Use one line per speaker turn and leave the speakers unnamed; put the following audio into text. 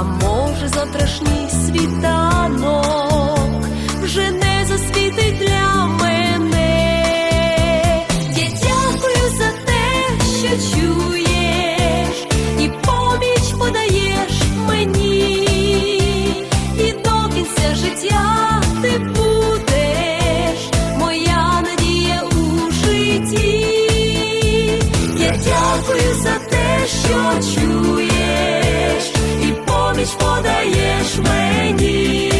А може завтрашній світанок вже не засвітить для мене. Я дякую за те, що чуєш, і поміч подаєш мені, і до кінця життя ти будеш, моя надія у житті. Я дякую за те, що чуєш, поміч подаєш мені,